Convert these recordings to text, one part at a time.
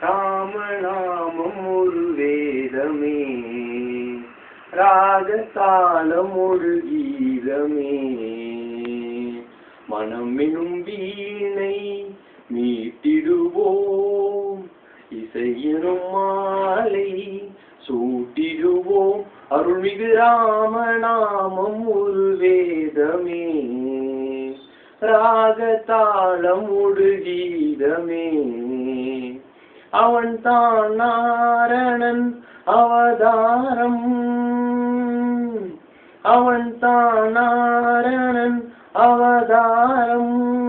ராமநாமம் ஒரு வேதமே. ராகத்தாளம் ஒரு கீதமே. மனம் எனும் வீணை மீட்டிடுவோம். இசையினும் மாலை சூட்டிடுவோம். அருள்மிகு ராமநாமம் ஒரு வேதமே. ராகதாளம் ஒரு கீதமே. அவன் தான் நாரணன் அவதாரம். அவன் தான் நாரணன் அவதாரம்.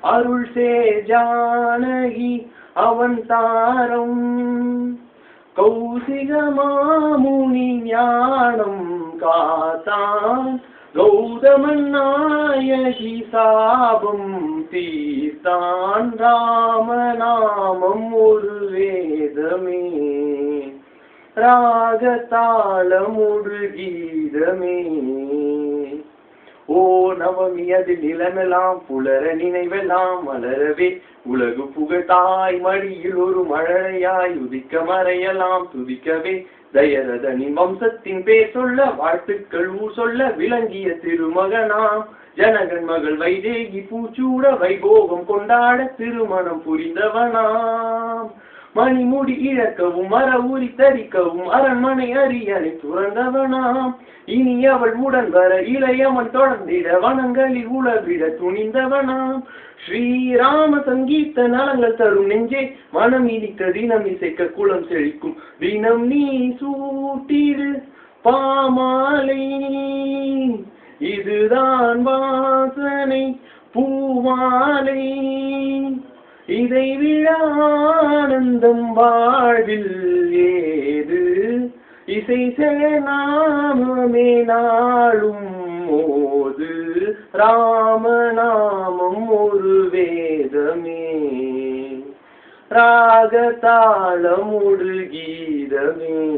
அருள் சே ஜானகி அவன் தாரம். கௌசிக மாமுனி ஞானம் காத்தான். கௌ நாயகி ஹிசாபம் தீர்த்தான் ராமநாமம் ஒரு வேதமே. ராகத்தாளம் ஒரு கீதமே. ஓ நவமி அது நிலமெல்லாம் புலர நினைவெல்லாம் மலரவே. உலகு புகழ் தாய் மடியில் ஒரு மழலையாய் உதிக்க மறையலாம் துதிக்கவே. தயரதனின் வம்சத்தின் பேர் சொல்ல வாழ்த்துக்கள் ஊர் சொல்ல விளங்கிய திருமகனாம் ஜனகன் மகள் வைதேகி பூச்சூட வைபோகம் கொண்டாட திருமணம் மணி மூடி இழக்கவும் மர ஊறி தரிக்கவும் அரண்மனை அரியணை துறந்தவனாம் இனி அவள் உடன் வர இளையவன் தொடர்ந்திட வனங்களில் உலவிட துணிந்தவனாம் ஸ்ரீராம சங்கீத நலங்கள் தரும் நெஞ்சே மனம் இனிக்க தினம் இசைக்க குளம் செழிக்கும். தினம் நீ சூட்டிடு பாமாலை. இதுதான் வாசனை பூமாலை. இதை விழ ஆனந்தம் வாழ்வில் ஏது? இசை நாமமே நாளும் மோது ராமநாமம் ஒரு வேதமே. ராகதாளம் ஒரு கீதமே.